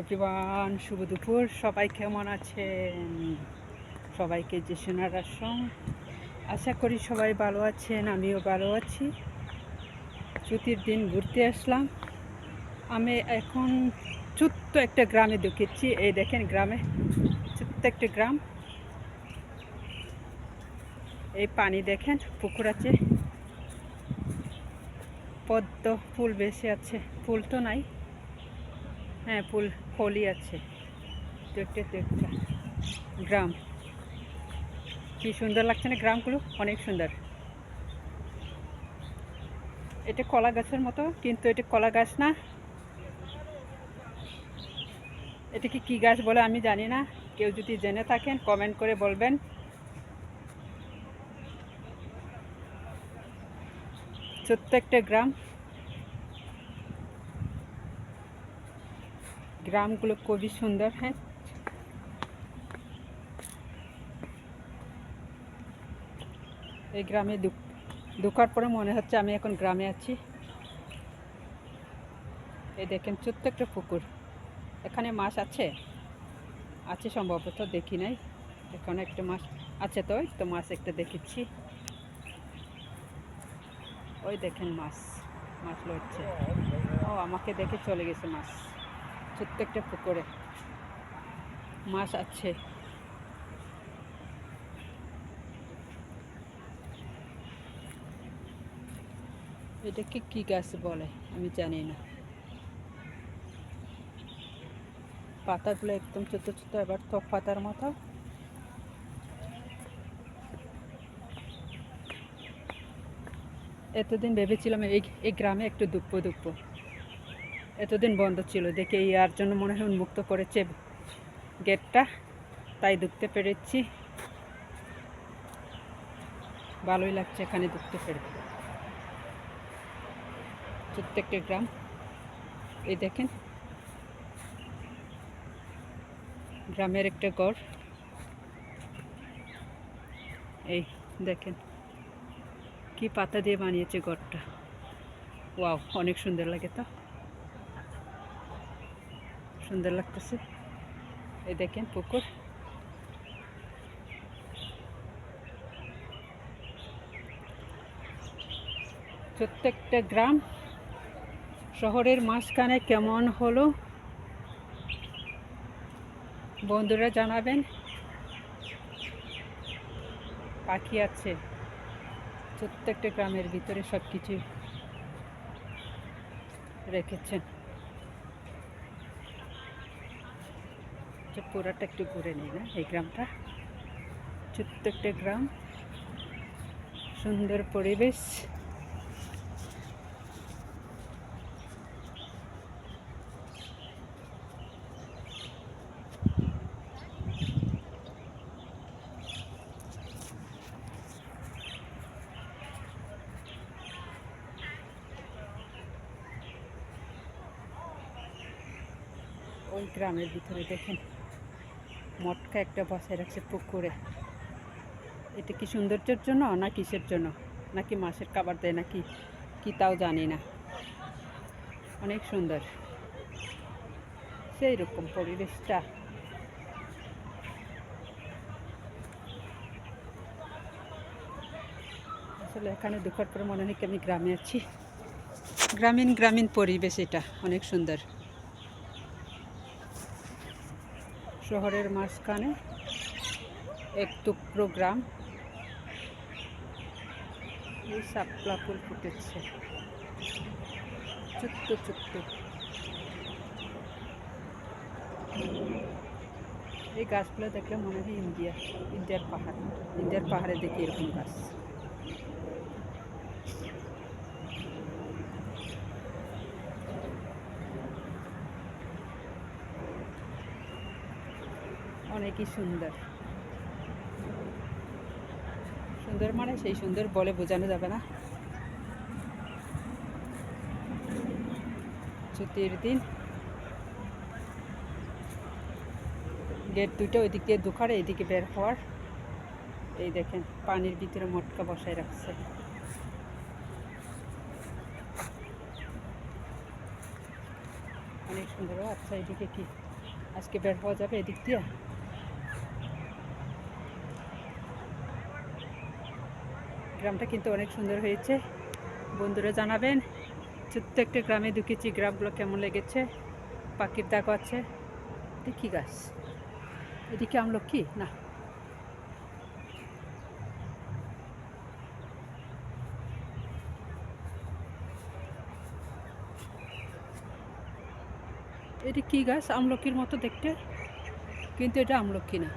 Everyone শুভ দুপুর। সবাই কেমন আছেন? সবাইকে যে শোনার আসম আশা করি সবাই ভালো আছেন, আমিও ভালো আছি। ছুটির দিন ঘুরতে আসলাম। আমি এখন ছোট্ট একটা গ্রামে ঢুকেছি এই দেখেন গ্রামে, ছোট্ট একটা গ্রাম। এই পানি দেখেন, পুকুর আছে। পদ্ম ফুল বেশি আছে। ফুল তো নাই। হ্যাঁ ফুল ফলই আছে। দেখতে দেখতে। গ্রাম। কি সুন্দর লাগছে না গ্রামগুলো? অনেক সুন্দর। এটা কলা গাছের মতো, কিন্তু এটা কলা গাছ না। এটা কি কী গাছ বলে আমি জানি না। কেউ যদি জেনে থাকেন কমেন্ট করে বলবেন। ছোট্ট একটা গ্রাম। গ্রামগুলো খুবই সুন্দর হ্যাঁ। এই গ্রামে ঢোকার পরে মনে হচ্ছে আমি এখন গ্রামে আছি। এই দেখেন ছোট্ট একটা পুকুর। এখানে মাছ আছে? আছে সম্ভবত, দেখি নাই। এখানে একটা মাছ আছে তো ওই তো মাছ একটা দেখেছি। ওই দেখেন মাছ মাছ লড়ছে। ও, আমাকে দেখে চলে গেছে মাছ। একটা পুকুরে। মাছ আছে। এটাকে কি গাছ বলে? আমি জানি না। পাতাগুলো একদম ছোট ছোট, এবার টক পাতার মতো। এতদিন ভেবেছিলাম এই এই গ্রামে একটু দুপ্প দুপ্প এতদিন বন্ধ ছিল, দেখে ইয়ার জন্য মনে হয় উন্মুক্ত করেছে গেটটা, তাই ঢুকতে পেরেছি। ভালোই লাগছে এখানে ঢুকতে পেরে। একটা গ্রাম, এই দেখেন। গ্রামের একটা গড় এই দেখেন, কি পাতা দিয়ে বানিয়েছে গড়টা ওয়াও, অনেক সুন্দর লাগে তো। সুন্দর লাগতেছে। এই দেখেন পুকুর। প্রত্যেকটা গ্রাম শহরের মাঝখানে কেমন হলো? বন্ধুরা জানাবেন। পাখি আছে। প্রত্যেকটা গ্রামের ভিতরে সব কিছু রেখেছেন। পুরাটা একটু ঘুরে নিই, না? এই গ্রামটা। ছোট্ট একটা গ্রাম। সুন্দর পরিবেশ। ওই গ্রামের ভিতরে দেখেন। মটকা একটা বসায় রাখছে পুকুরে। এটা কি সৌন্দর্যের জন্য না কিসের জন্য? নাকি মাছের খাবার দেয়, নাকি কি তাও জানি না। অনেক সুন্দর। সেই রকম পরিবেশটা। আসলে এখানে ঢোকার পরে মনে হয় আমি গ্রামে আছি। গ্রামীণ গ্রামীণ পরিবেশ এটা। অনেক সুন্দর। শহরের মাঝখানে এক টুকরো গ্রাম। এই শাপলা ফুল ফুটেছে। ছোট্ট ছোট্ট এই গাছগুলো দেখলে মনে হয় ইন্ডিয়া, ইন্ডিয়ার পাহাড়। ইন্ডিয়ার পাহাড়ে দেখি এরকম গাছ। অনেকই সুন্দর। সুন্দর মানে সেই সুন্দর বলে বোঝানো যাবে না। ছুটির দিন গেট দুইটা ওইদিক দিয়ে ঢোকার এইদিকে বের হওয়ার। এই দেখেন, পানির ভিতরে মটকা বসায় রাখছে। অনেক সুন্দর আচ্ছা এদিকে কি? আজকে বের হওয়া যাবে এদিক দিয়ে? গ্রামটা কিন্তু অনেক সুন্দর হয়েছে। বন্ধুরা জানাবেন, ছোট্ট একটা গ্রামে ঢুকেছি, গ্রামগুলো কেমন লেগেছে? পাখির দাগ আছে। কি গাছ এদিকে আমলকি? না। এটি কি গাছ আমলকির মতো দেখতে, কিন্তু এটা আমলকি না।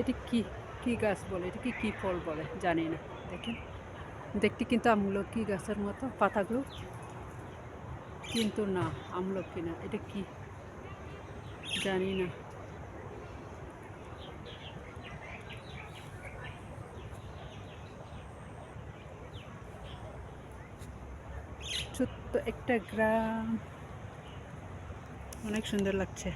এটি কি? কি গাছ বলে? এটি কি কি ফল বলে? জানি না। দেখেন। দেখতে কিন্তু আমলকি গাছের মতো, পাতাগুলো। কিন্তু না, আমলকি না। এটা কি? জানি না। ছোট্ট একটা গ্রাম। অনেক সুন্দর লাগছে।